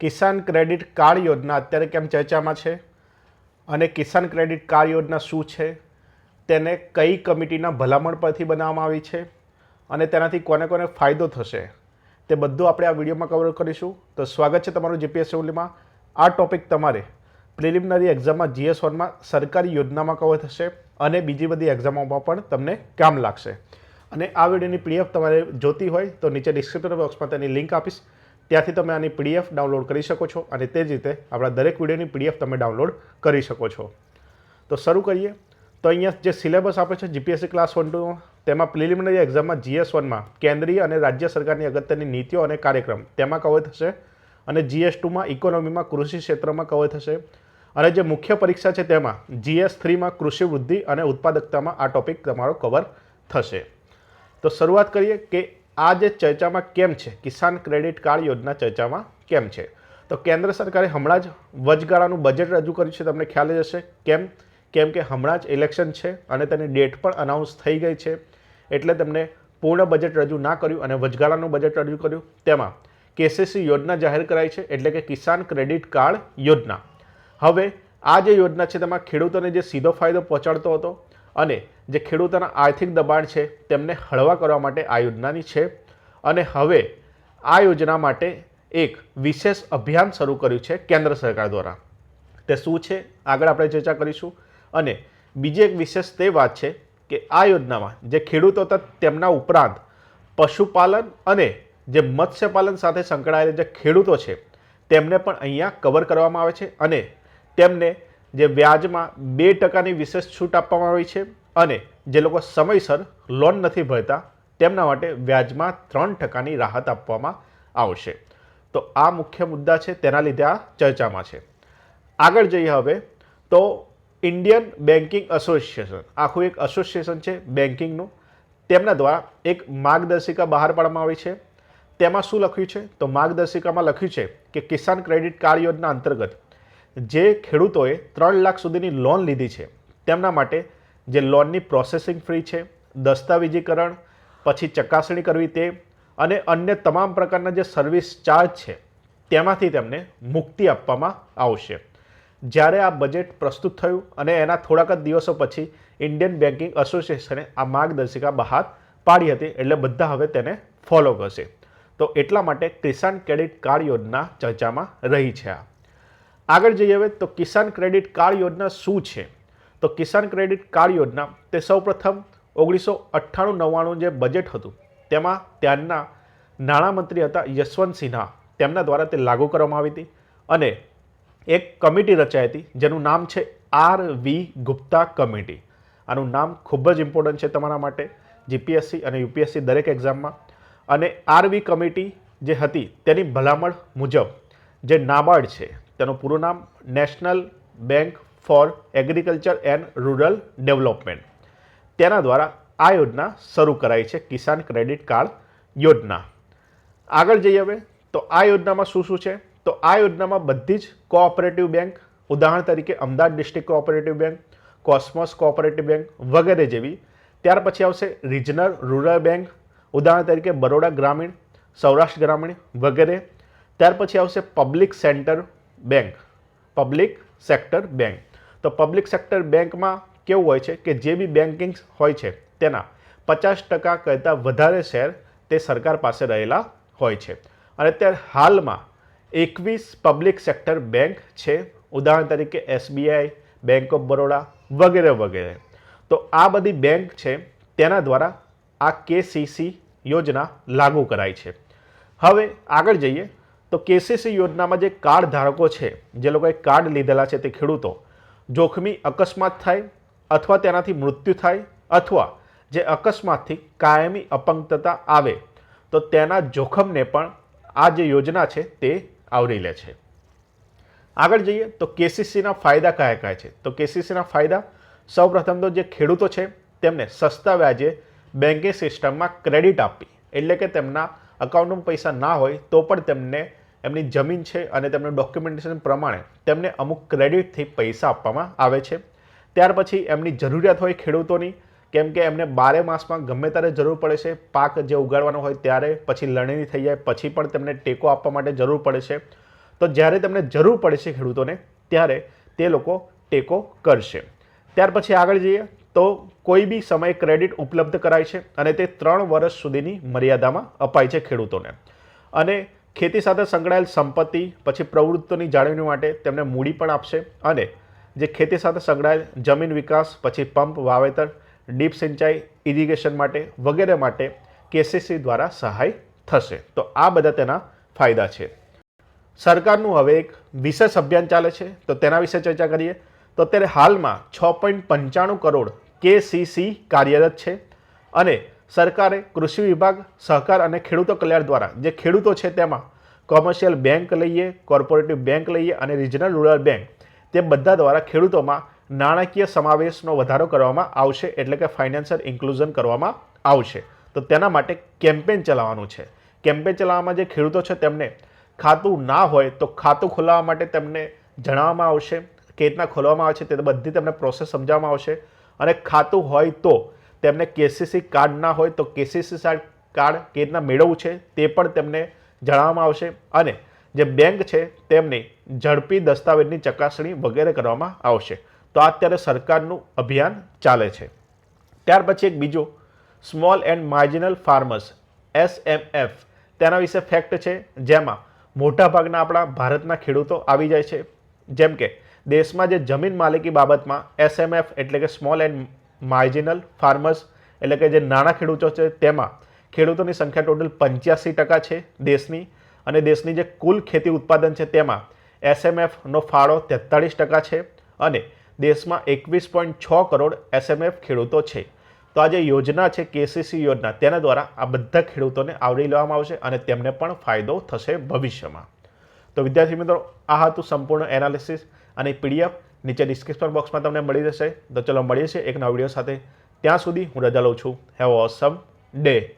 કિસાન credit card યોજના અત્યારે કેમ ચર્ચામાં છે? અને કિસાન ક્રેડિટ કાર્ડ યોજના શું છે? તેને કઈ કમિટીના ભલામણ પરથી બનાવવામાં આવી છે? અને તેનાથી કોને કોને ફાયદો થશે? તે બધું આપણે આ વિડીયોમાં કવર કરીશું. તો સ્વાગત છે તમારું જીપીએસ ઓલીમાં. આ ટોપિક તમારે પ્રિલિમિનરી એક્ઝામમાં જીએસ વનમાં સરકારી યોજનામાં કવર થશે અને બીજી બધી એક્ઝામોમાં પણ તમને કામ લાગશે. અને આ વિડીયોની પીડીએફ તમારે જોતી હોય તો નીચે ડિસ્ક્રિપ્શન બોક્સમાં તેની લિંક આપીશ. ત્યાંથી તમે આની પીડીએફ ડાઉનલોડ કરી શકો છો અને તે જ રીતે આપણા દરેક વિડીયોની પીડીએફ તમે ડાઉનલોડ કરી શકો છો. તો શરૂ કરીએ. તો અહીંયા જે સિલેબસ આપે છે જીપીએસસી ક્લાસ વન ટુ, તેમાં પ્રિલિમિનરી એક્ઝામમાં જીએસ વનમાં કેન્દ્રીય અને રાજ્ય સરકારની અગત્યની નીતિઓ અને કાર્યક્રમ તેમાં કવર થશે અને જીએસ ટુમાં ઇકોનોમીમાં કૃષિ ક્ષેત્રમાં કવર થશે. અને જે મુખ્ય પરીક્ષા છે તેમાં જીએસ થ્રીમાં કૃષિ વૃદ્ધિ અને ઉત્પાદકતામાં આ ટોપિક તમારો કવર થશે. તો શરૂઆત કરીએ કે આ જે ચર્ચામાં કેમ છે? કિસાન ક્રેડિટ કાર્ડ યોજના ચર્ચામાં કેમ છે? તો કેન્દ્ર સરકારે હમણાં જ વચગાળાનું બજેટ રજૂ કર્યું છે, તમને ખ્યાલ જ હશે. કેમ? કેમ કે હમણાં જ ઇલેક્શન છે અને તેની ડેટ પણ અનાઉન્સ થઈ ગઈ છે. એટલે તેમને પૂર્ણ બજેટ રજૂ ના કર્યું અને વચગાળાનું બજેટ રજૂ કર્યું. તેમાં કેસીસી યોજના જાહેર કરાઈ છે, એટલે કે કિસાન ક્રેડિટ કાર્ડ યોજના. હવે આ જે યોજના છે, તેમાં ખેડૂતોને જે સીધો ફાયદો પહોંચાડતો હતો અને જે ખેડૂતોના આર્થિક દબાણ છે, તેમને હળવા કરવા માટે આ યોજનાની છે. અને હવે આ યોજના માટે એક વિશેષ અભિયાન શરૂ કર્યું છે કેન્દ્ર સરકાર દ્વારા. તે શું છે? આગળ આપણે ચર્ચા કરીશું. અને બીજી એક વિશેષ તે વાત છે કે આ યોજનામાં જે ખેડૂતો હતા, તેમના ઉપરાંત પશુપાલન અને જે મત્સ્યપાલન સાથે સંકળાયેલા જે ખેડૂતો છે, તેમને પણ અહીંયા કવર કરવામાં આવે છે અને તેમને જે વ્યાજમાં બે ટકાની વિશેષ છૂટ આપવામાં આવી છે અને જે લોકો સમયસર લોન નથી ભરતા, તેમના માટે વ્યાજમાં ત્રણ ટકાની રાહત આપવામાં આવશે. તો આ મુખ્ય મુદ્દા છે, તેના લીધે આ ચર્ચામાં છે. આગળ જઈએ હવે તો ઇન્ડિયન બેન્કિંગ એસોસિએશન, આખું એક એસોસિએશન છે બેન્કિંગનું, તેમના દ્વારા એક માર્ગદર્શિકા બહાર પાડવામાં આવી છે. તેમાં શું લખ્યું છે? તો માર્ગદર્શિકામાં લખ્યું છે કે કિસાન ક્રેડિટ કાર્ડ યોજના અંતર્ગત જે ખેડૂતોએ ત્રણ લાખ સુધીની લોન લીધી છે, તેમના માટે જે લોનની પ્રોસેસિંગ ફ્રી છે, દસ્તાવેજીકરણ, પછી ચકાસણી કરવી તે, અને અન્ય તમામ પ્રકારના જે સર્વિસ ચાર્જ છે, તેમાંથી તેમને મુક્તિ આપવામાં આવશે. જ્યારે આ બજેટ પ્રસ્તુત થયું અને એના થોડાક જ દિવસો પછી ઇન્ડિયન બેન્કિંગ એસોસિએશને આ માર્ગદર્શિકા બહાર પાડી હતી, એટલે બધા હવે તેને ફોલો કરશે. તો એટલા માટે કિસાન ક્રેડિટ કાર્ડ યોજના ચર્ચામાં રહી છે આ. આગળ જઈએ હવે, તો કિસાન ક્રેડિટ કાર્ડ યોજના શું છે? તો કિસાન ક્રેડિટ કાર્ડ યોજના, તે સૌપ્રથમ ઓગણીસો અઠ્ઠાણું નવ્વાણું જે બજેટ હતું, તેમાં ત્યારના નાણામંત્રી હતા યશવંત સિન્હા. તેમના દ્વારા તે લાગુ કરવામાં આવી હતી અને એક કમિટી રચાઈ હતી, જેનું નામ છે આર વી ગુપ્તા કમિટી. આનું નામ ખૂબ જ ઇમ્પોર્ટન્ટ છે તમારા માટે, જીપીએસસી અને યુપીએસસી દરેક એક્ઝામમાં અને આરવી કમિટી જે હતી, તેની ભલામણ મુજબ જે નાબાર્ડ છે તેનું પૂરું નામ National Bank for Agriculture and Rural Development. તેના દ્વારા આ યોજના શરૂ કરાઈ છે કિસાન ક્રેડિટ કાર્ડ યોજના. આગળ જઈએ હવે, તો આ યોજનામાં શું શું છે? તો આ યોજનામાં બધી જ કોઓપરેટિવ બેંક, ઉદાહરણ તરીકે Ahmedabad district cooperative bank, Cosmos cooperative bank વગેરે જેવી. ત્યાર પછી આવશે રિજનલ રૂરલ બેંક, ઉદાહરણ તરીકે બરોડા ગ્રામીણ, સૌરાષ્ટ્ર ગ્રામીણ વગેરે. ત્યાર પછી આવશે public centre bank, public sector bank. તો પબ્લિક સેક્ટર બેંકમાં કેવું હોય છે કે જે બી બેન્કિંગ હોય છે તેના પચાસ ટકા કરતાં વધારે શેર તે સરકાર પાસે રહેલા હોય છે. અને અત્યારે હાલમાં એકવીસ પબ્લિક સેક્ટર બેંક છે. ઉદાહરણ તરીકે એસબીઆઈ, બેંક ઓફ બરોડા વગેરે વગેરે. તો આ બધી બેંક છે તેના દ્વારા આ કેસીસી યોજના લાગુ કરાઈ છે. હવે આગળ જઈએ. તો કેસીસી યોજનામાં જે કાર્ડ ધારકો છે, જે લોકોએ કાર્ડ લીધેલા છે તે ખેડૂતો, જોખમી અકસ્માત થાય અથવા તેનાથી મૃત્યુ થાય અથવા જે અકસ્માતથી કાયમી અપંગતતા આવે, તો તેના જોખમને પણ આ જે યોજના છે તે આવરી લે છે. આગળ જઈએ, તો કેસીસીના ફાયદા કયા કયા છે? તો કેસીસીના ફાયદા, સૌપ્રથમ તો જે ખેડૂતો છે તેમને સસ્તા વ્યાજે બેન્કિંગ સિસ્ટમમાં ક્રેડિટ આપવી, એટલે કે તેમના અકાઉન્ટમાં પૈસા ના હોય તો પણ તેમને એમની જમીન છે અને તેમનું ડોક્યુમેન્ટેશન પ્રમાણે તેમને અમુક ક્રેડિટથી પૈસા આપવામાં આવે છે. ત્યાર પછી એમની જરૂરિયાત હોય ખેડૂતોની, કેમ કે એમને બારે માસમાં ગમે ત્યારે જરૂર પડે છે, પાક જે ઉગાડવાનો હોય ત્યારે, પછી લણણી થઈ જાય, પછી પણ તેમને ટેકો આપવા માટે જરૂર પડે છે. તો જ્યારે તેમને જરૂર પડે છે ખેડૂતોને, ત્યારે તે લોકો ટેકો કરશે. ત્યાર પછી આગળ જઈએ, તો કોઈ બી સમયે ક્રેડિટ ઉપલબ્ધ કરાય છે અને તે ત્રણ વર્ષ સુધીની મર્યાદામાં અપાય છે ખેડૂતોને. અને ખેતી સાથે સંકળાયેલ સંપત્તિ, પછી પ્રવૃત્તિઓની જાળવણી માટે તેમને મૂડી પણ આપશે અને જે ખેતી સાથે સંકળાયેલ જમીન વિકાસ, પછી પંપ, વાવેતર, ડીપ સિંચાઈ, ઇરિગેશન માટે વગેરે માટે કેસીસી દ્વારા સહાય થશે. તો આ બધા તેના ફાયદા છે. સરકારનું હવે એક વિશેષ અભિયાન ચાલે છે. તો તેના વિશે ચર્ચા કરીએ. તો અત્યારે હાલમાં છ પોઈન્ટ પંચાણું કરોડ કેસીસી કાર્યરત છે અને સરકારે કૃષિ વિભાગ, સહકાર અને ખેડૂતો કલ્યાણ દ્વારા જે ખેડૂતો છે તેમાં કોમર્શિયલ બેંક લઈએ, કોર્પોરેટિવ બેંક લઈએ અને રિજનલ રૂરલ બેંક, તે બધા દ્વારા ખેડૂતોમાં નાણાકીય સમાવેશનો વધારો કરવામાં આવશે એટલે કે ફાઇનાન્શિયલ ઇન્ક્લુઝન કરવામાં આવશે. તો તેના માટે કેમ્પેન ચલાવવાનું છે. કેમ્પેન ચલાવવામાં જે ખેડૂતો છે તેમને ખાતું ના હોય તો ખાતું ખોલાવવા માટે તેમને જણાવવામાં આવશે, કે રીતના ખોલવામાં આવે છે તે બધી તેમને પ્રોસેસ સમજાવવામાં આવશે અને ખાતું હોય તો તેમને કેસીસી કાર્ડ ના હોય તો કેસીસી કાર્ડ કેવી રીતના મેળવવું છે તે પણ તેમને જણાવવામાં આવશે. અને જે બેંક છે તેમની ઝડપી દસ્તાવેજની ચકાસણી વગેરે કરવામાં આવશે. તો અત્યારે સરકારનું અભિયાન ચાલે છે. ત્યાર પછી એક બીજું, small and marginal farmers, SMF, તેના વિશે ફેક્ટ છે જેમાં મોટાભાગના આપણા ભારતના ખેડૂતો આવી જાય છે. જેમ કે, દેશમાં જે જમીન માલિકી બાબતમાં એસએમએફ એટલે કે સ્મોલ એન્ડ માર્જિનલ ફાર્મર્સ, એટલે કે જે નાના ખેડૂતો છે તેમાં, ખેડૂતોની સંખ્યા ટોટલ પંચ્યાસી ટકા છે દેશની, અને દેશની જે કુલ ખેતી ઉત્પાદન છે તેમાં એસએમએફનો ફાળો તેતાળીસ ટકા છે, અને દેશમાં એકવીસ પોઈન્ટ છ કરોડ એસએમએફ ખેડૂતો છે. તો આ જે યોજના છે, કેસીસી યોજના, તેના દ્વારા આ બધા ખેડૂતોને આવરી લેવામાં આવશે અને તેમને પણ ફાયદો થશે ભવિષ્યમાં. તો વિદ્યાર્થી મિત્રો, આ હતું સંપૂર્ણ એનાલિસિસ અને પીડીએફ. નીચે ડિસ્ક્રિપ્શન બોક્સમાં તમને મળી જશે. તો ચલો મળીએ છીએ એક નવા વીડિયો સાથે. ત્યાં સુધી હું રજા લઉં છું. Have Osam day